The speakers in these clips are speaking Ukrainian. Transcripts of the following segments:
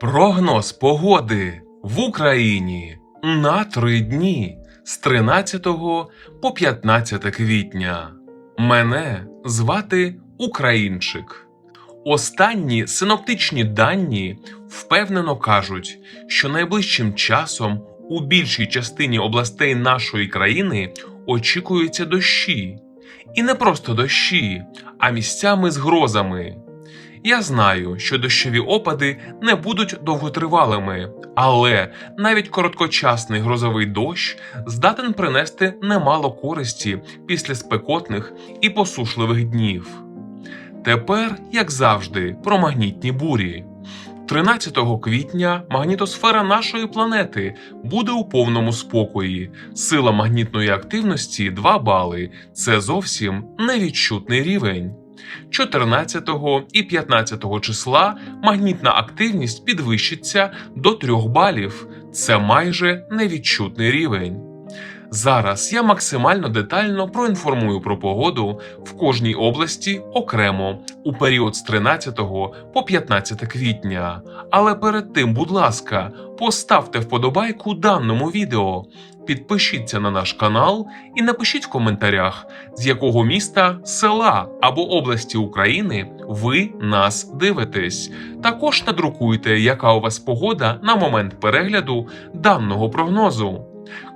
Прогноз погоди в Україні на три дні з 13 по 15 квітня. Мене звати Українчик. Останні синоптичні дані впевнено кажуть, що найближчим часом у більшій частині областей нашої країни очікуються дощі. І не просто дощі, а місцями з грозами. Я знаю, що дощові опади не будуть довготривалими, але навіть короткочасний грозовий дощ здатен принести немало користі після спекотних і посушливих днів. Тепер, як завжди, про магнітні бурі. 13 квітня магнітосфера нашої планети буде у повному спокої. Сила магнітної активності 2 бали. Це зовсім невідчутний рівень. 14 і 15 числа магнітна активність підвищиться до 3 балів. Це майже невідчутний рівень. Зараз я максимально детально проінформую про погоду в кожній області окремо у період з 13 по 15 квітня. Але перед тим, будь ласка, поставте вподобайку даному відео, підпишіться на наш канал і напишіть в коментарях, з якого міста, села або області України ви нас дивитесь. Також надрукуйте, яка у вас погода на момент перегляду даного прогнозу.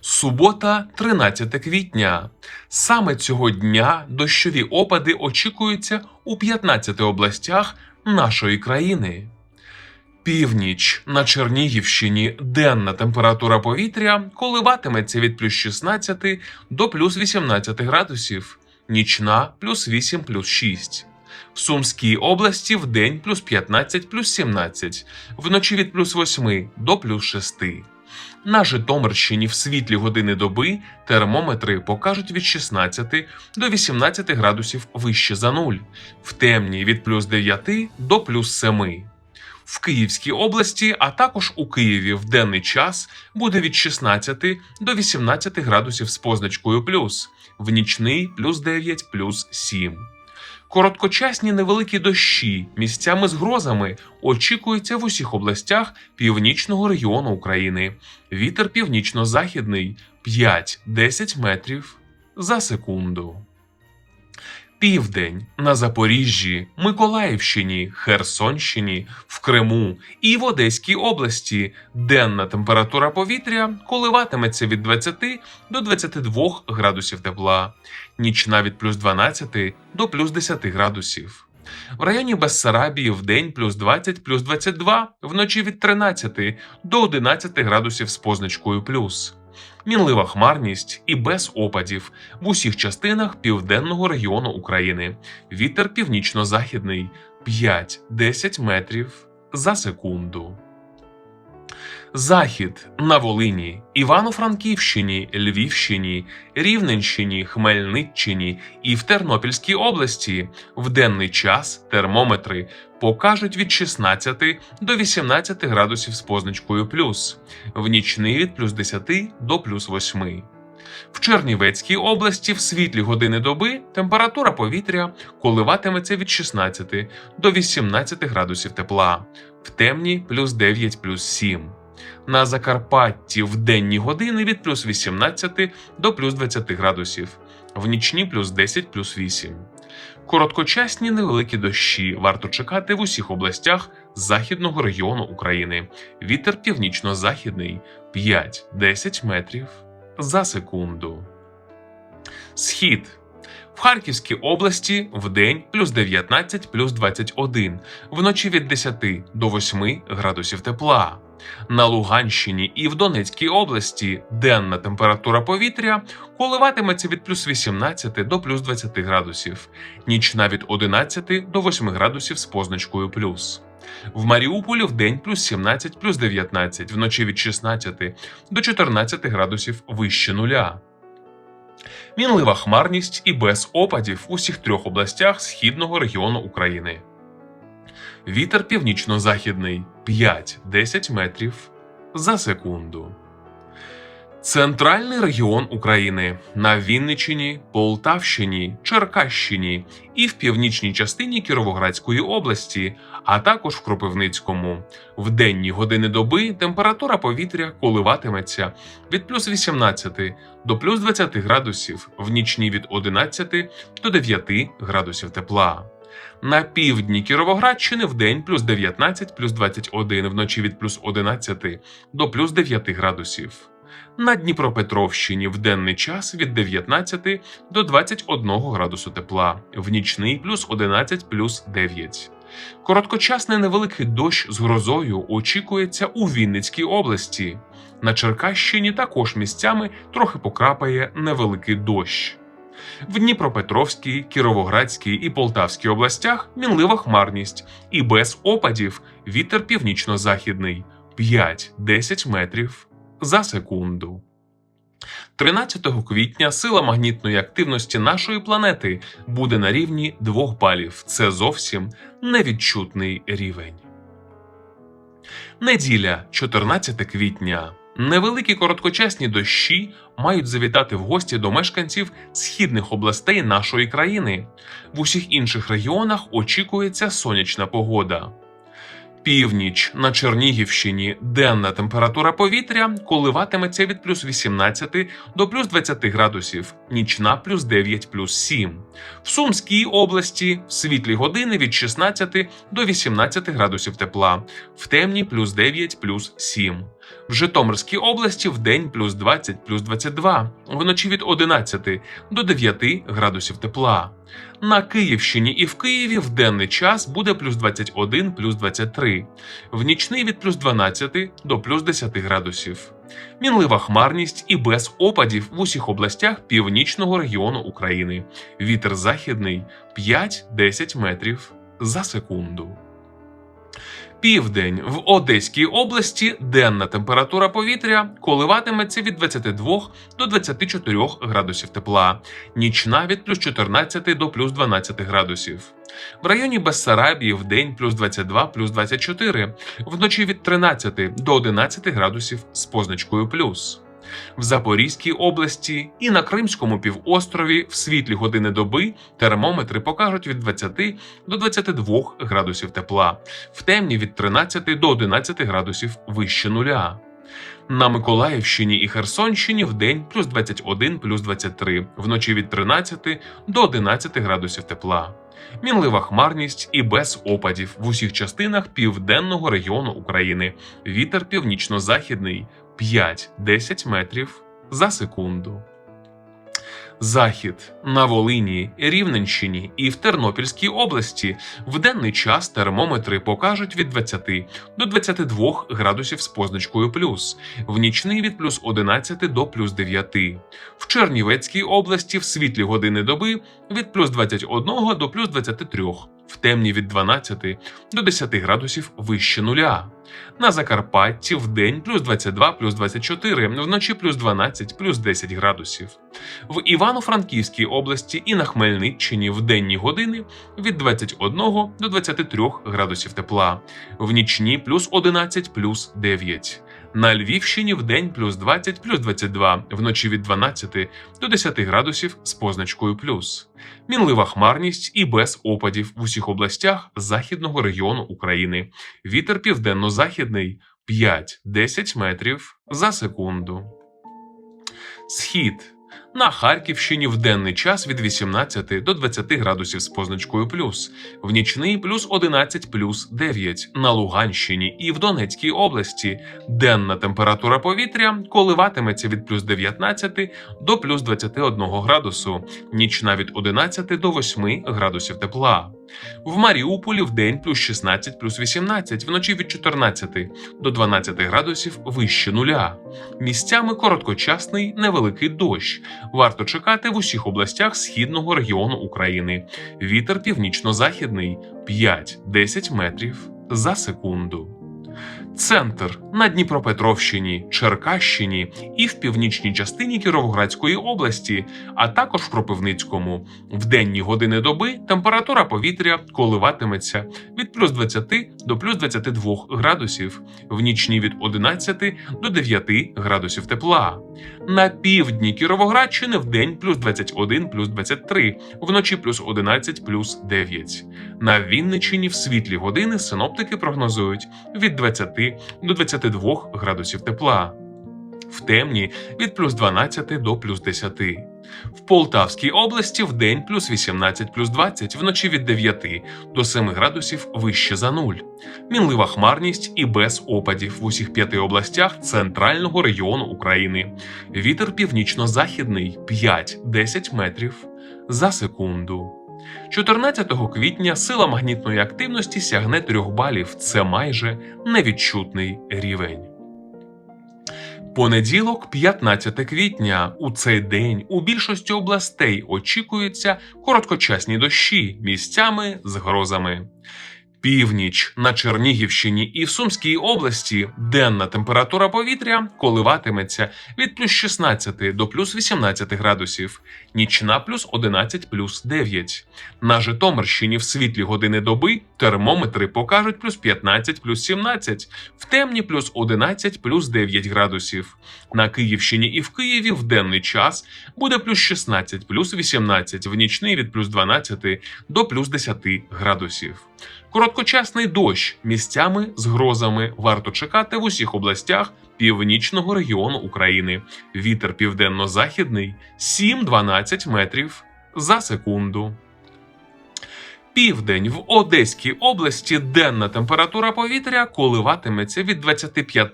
Субота, 13 квітня. Саме цього дня дощові опади очікуються у 15 областях нашої країни. Північ на Чернігівщині денна температура повітря коливатиметься від плюс 16 до плюс 18 градусів, нічна плюс 8 плюс 6. В Сумській області в день плюс 15 плюс 17, вночі від плюс 8 до плюс 6. На Житомирщині в світлі години доби термометри покажуть від 16 до 18 градусів вище за нуль, в темні від плюс 9 до плюс 7. В Київській області, а також у Києві в денний час буде від 16 до 18 градусів з позначкою плюс, в нічний плюс 9 плюс 7. Короткочасні невеликі дощі місцями з грозами очікуються в усіх областях північного регіону України. Вітер північно-західний 5-10 метрів за секунду. Південь на Запоріжжі, Миколаївщині, Херсонщині, в Криму і в Одеській області денна температура повітря коливатиметься від 20 до 22 градусів тепла, нічна від плюс 12 до плюс 10 градусів. В районі Бессарабії в день плюс 20 плюс 22, вночі від 13 до 11 градусів з позначкою плюс. Мінлива хмарність і без опадів в усіх частинах південного регіону України. Вітер північно-західний 5-10 метрів за секунду. Захід на Волині, Івано-Франківщині, Львівщині, Рівненщині, Хмельниччині і в Тернопільській області в денний час термометри покажуть від 16 до 18 градусів з позначкою плюс, в нічний від плюс 10 до плюс 8. В Чернівецькій області в світлі години доби температура повітря коливатиметься від 16 до 18 градусів тепла, в темні плюс 9 плюс 7. На Закарпатті в денні години від плюс 18 до плюс 20 градусів, в нічні плюс 10 плюс 8. Короткочасні невеликі дощі варто чекати в усіх областях західного регіону України. Вітер північно-західний 5-10 метрів за секунду. Схід в Харківській області в день плюс 19 плюс 21, вночі від 10 до 8 градусів тепла. На Луганщині і в Донецькій області денна температура повітря коливатиметься від плюс 18 до плюс 20 градусів, нічна від 11 до 8 градусів з позначкою плюс. В Маріуполі в день плюс 17 плюс 19, вночі від 16 до 14 градусів вище нуля. Мінлива хмарність і без опадів в усіх трьох областях східного регіону України. Вітер північно-західний 5-10 метрів за секунду. Центральний регіон України на Вінниччині, Полтавщині, Черкащині і в північній частині Кіровоградської області, а також в Кропивницькому. В денні години доби температура повітря коливатиметься від плюс 18 до плюс 20 градусів, в нічні від 11 до 9 градусів тепла. На півдні Кіровоградщини в день плюс 19 плюс 21, вночі від плюс 11 до плюс 9 градусів. На Дніпропетровщині в денний час від 19 до 21 градусу тепла, в нічний плюс 11 плюс 9. Короткочасний невеликий дощ з грозою очікується у Вінницькій області. На Черкащині також місцями трохи покрапає невеликий дощ. В Дніпропетровській, Кіровоградській і Полтавській областях мінлива хмарність і без опадів вітер північно-західний 5-10 метрів за секунду. 13 квітня сила магнітної активності нашої планети буде на рівні 2 балів. Це зовсім невідчутний рівень. Неділя, 14 квітня. Невеликі короткочасні дощі мають завітати в гості до мешканців східних областей нашої країни. В усіх інших регіонах очікується сонячна погода. Північ на Чернігівщині денна температура повітря коливатиметься від плюс 18 до плюс 20 градусів, нічна плюс 9 плюс 7. В Сумській області світлі години від 16 до 18 градусів тепла, в темні плюс 9 плюс 7. В Житомирській області в день плюс 20 плюс 22, вночі від 11 до 9 градусів тепла. На Київщині і в Києві в денний час буде плюс 21 плюс 23, в нічний від плюс 12 до плюс 10 градусів. Мінлива хмарність і без опадів в усіх областях північного регіону України. Вітер західний 5-10 метрів за секунду. Південь в Одеській області денна температура повітря коливатиметься від 22 до 24 градусів тепла, нічна від плюс 14 до плюс 12 градусів. В районі Бессарабії в день плюс 22 плюс 24, вночі від 13 до 11 градусів з позначкою плюс. В Запорізькій області і на Кримському півострові в світлі години доби термометри покажуть від 20 до 22 градусів тепла, в темні від 13 до 11 градусів вище нуля. На Миколаївщині і Херсонщині в день плюс 21 плюс 23, вночі від 13 до 11 градусів тепла. Мінлива хмарність і без опадів в усіх частинах південного регіону України. Вітер північно-західний 5-10 метрів за секунду. Захід на Волині, Рівненщині і в Тернопільській області в денний час термометри покажуть від 20 до 22 градусів з позначкою плюс, в нічний від плюс 11 до плюс 9. В Чернівецькій області в світлі години доби від плюс 21 до плюс 23, в темні від 12 до 10 градусів вище нуля. На Закарпатті в день плюс 22 плюс 24, вночі плюс 12 плюс 10 градусів. В Івано-Франківській області і на Хмельниччині в денні години від 21 до 23 градусів тепла, в нічні плюс 11 плюс 9. На Львівщині в день плюс 20 плюс 22, вночі від 12 до 10 градусів з позначкою плюс. Мінлива хмарність і без опадів в усіх областях західного регіону України. Вітер південно-західний 5-10 метрів за секунду. Схід на Харківщині в денний час від 18 до 20 градусів з позначкою плюс, в нічний плюс 11 плюс 9 на Луганщині і в Донецькій області. Денна температура повітря коливатиметься від плюс 19 до плюс 21 градусу, нічна від 11 до 8 градусів тепла. В Маріуполі в день плюс 16 плюс 18, вночі від 14 до 12 градусів вище нуля. Місцями короткочасний невеликий дощ. Варто чекати в усіх областях східного регіону України. Вітер північно-західний 5-10 метрів за секунду. Центр на Дніпропетровщині, Черкащині і в північній частині Кіровоградської області, а також в Кропивницькому. В денні години доби температура повітря коливатиметься від плюс 20 до плюс 22 градусів, в нічні від 11 до 9 градусів тепла. На півдні Кіровоградщини в день плюс 21 плюс 23, вночі плюс 11 плюс 9. На Вінниччині в світлі години синоптики прогнозують від 20 до 22 градусів тепла. В темні від плюс 12 до плюс 10. В Полтавській області в день плюс 18 плюс 20, вночі від 9 до 7 градусів вище за нуль. Мінлива хмарність і без опадів в усіх п'яти областях центрального регіону України. Вітер північно-західний 5-10 метрів за секунду. 14 квітня сила магнітної активності сягне 3 балів. Це майже невідчутний рівень. Понеділок, 15 квітня. У цей день у більшості областей очікуються короткочасні дощі місцями з грозами. Північ на Чернігівщині і в Сумській області денна температура повітря коливатиметься від плюс 16 до плюс 18 градусів, нічна плюс 11 плюс 9. На Житомирщині в світлі години доби термометри покажуть плюс 15 плюс 17, в темні плюс 11 плюс 9 градусів. На Київщині і в Києві в денний час буде плюс 16 плюс 18, в нічний від плюс 12 до плюс 10 градусів. Короткочасний дощ місцями з грозами варто чекати в усіх областях північного регіону України. Вітер південно-західний 7-12 метрів за секунду. Південь в Одеській області денна температура повітря коливатиметься від 25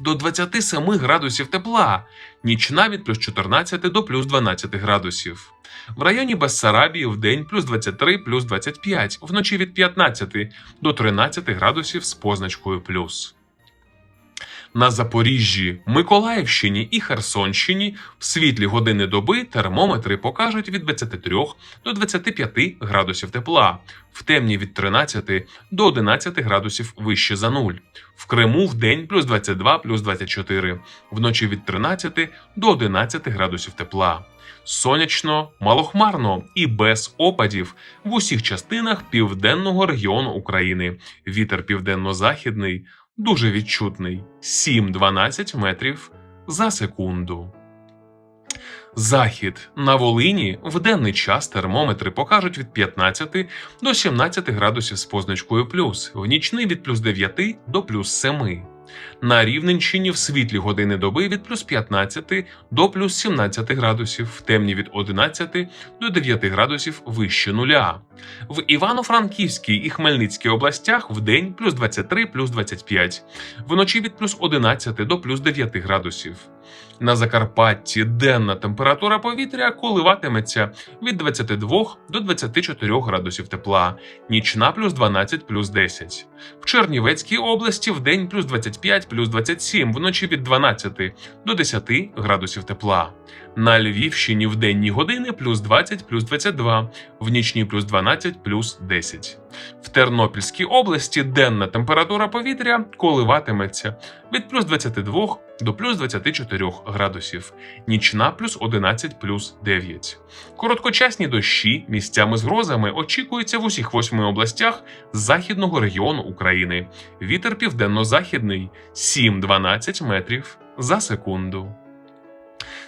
до 27 градусів тепла, нічна від плюс 14 до плюс 12 градусів. В районі Бессарабії в день плюс 23 плюс 25, вночі від 15 до 13 градусів з позначкою плюс. На Запоріжжі, Миколаївщині і Херсонщині в світлі години доби термометри покажуть від 23 до 25 градусів тепла, в темні від 13 до 11 градусів вище за нуль. В Криму в день плюс 22 плюс 24, вночі від 13 до 11 градусів тепла. Сонячно, малохмарно і без опадів в усіх частинах південного регіону України. Вітер південно-західний дуже відчутний 7-12 метрів за секунду. Захід на Волині в денний час термометри покажуть від 15 до 17 градусів з позначкою плюс, в нічний від плюс 9 до плюс 7. На Рівненщині в світлі години доби від плюс 15 до плюс 17 градусів, в темні від 11 до 9 градусів вище нуля. В Івано-Франківській і Хмельницькій областях в день плюс 23 плюс 25, вночі від плюс 11 до плюс 9 градусів. На Закарпатті денна температура повітря коливатиметься від 22 до 24 градусів тепла, нічна плюс 12 плюс 10. В Чернівецькій області в день плюс 25 плюс 27, вночі від 12 до 10 градусів тепла. На Львівщині в денні години плюс 20 плюс 22, в нічні плюс 12 плюс 10. В Тернопільській області денна температура повітря коливатиметься від плюс 22 до плюс 24 градусів, нічна плюс 11 плюс 9. Короткочасні дощі місцями з грозами очікуються в усіх восьми областях західного регіону України. Вітер південно-західний 7-12 метрів за секунду.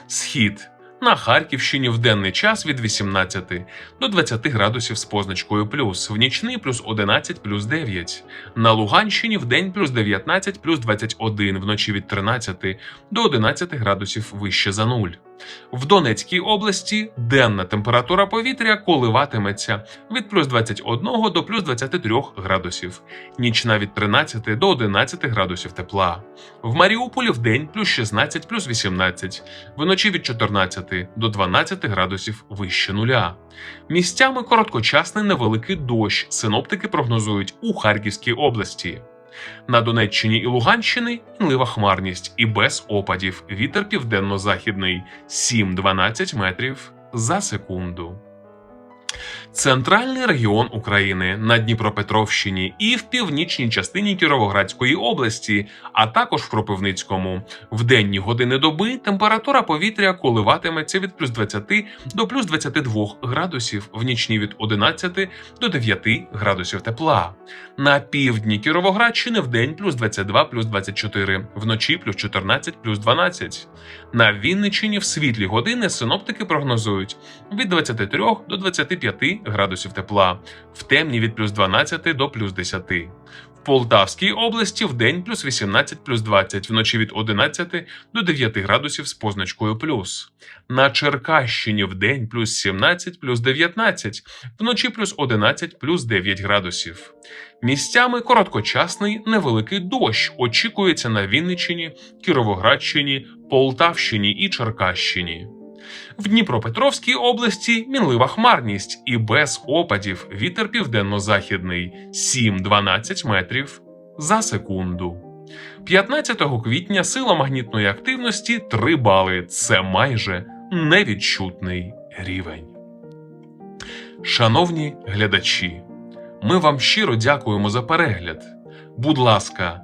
Схід на Харківщині в денний час від 18 до 20 градусів з позначкою плюс, в нічний плюс 11 плюс 9. На Луганщині в день плюс 19 плюс 21, вночі від 13 до 11 градусів вище за нуль. В Донецькій області денна температура повітря коливатиметься від плюс 21 до плюс 23 градусів, нічна від 13 до 11 градусів тепла. В Маріуполі в день плюс 16 плюс 18, вночі від 14 до 12 градусів вище нуля. Місцями короткочасний невеликий дощ синоптики прогнозують у Харківській області. На Донеччині і Луганщині мінлива хмарність і без опадів. Вітер південно-західний 7-12 метрів за секунду. Центральний регіон України на Дніпропетровщині і в північній частині Кіровоградської області, а також в Кропивницькому. В денні години доби температура повітря коливатиметься від плюс 20 до плюс 22 градусів, в нічні від 11 до 9 градусів тепла. На півдні Кіровоградщини в день плюс 22 плюс 24, вночі плюс 14 плюс 12. На Вінниччині в світлі години синоптики прогнозують від 23 до 25 градусів тепла, в темні від плюс 12 до плюс 10. В Полтавській області в день плюс 18 плюс 20, вночі від 11 до 9 градусів з позначкою плюс. На Черкащині в день плюс 17 плюс 19, вночі плюс 11 плюс 9 градусів. Місцями короткочасний невеликий дощ очікується на Вінниччині, Кіровоградщині, Полтавщині і Черкащині. В Дніпропетровській області мінлива хмарність і без опадів вітер південно-західний 7-12 метрів за секунду. 15 квітня сила магнітної активності 3 бали. Це майже невідчутний рівень. Шановні глядачі, ми вам щиро дякуємо за перегляд. Будь ласка,